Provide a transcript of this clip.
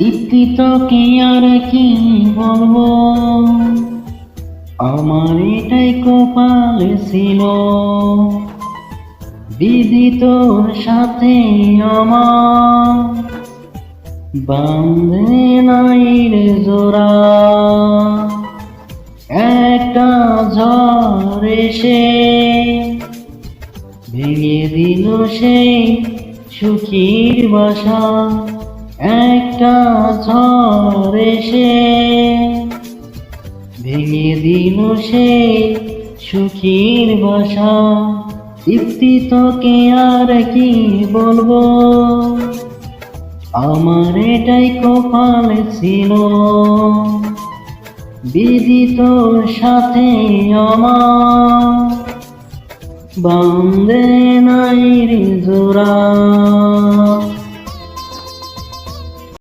ইতি কি আর কি বলব? আমার এটাই কপাল ছিল। দিদি তোর সাথে আমার বান্ধে নাই রে জোড়া। একটা ঝড় এসে ভেঙে দিল সেই সুখীর বাসা। একটা ঝড় এসে ভেঙে দিল সে সুখীর বাসা। তৃপ্তি তোকে আর কি বলব? আমার এটাই কপাল ছিল। বিধি তোর সাথে আমার বান্দে নাই জোড়া।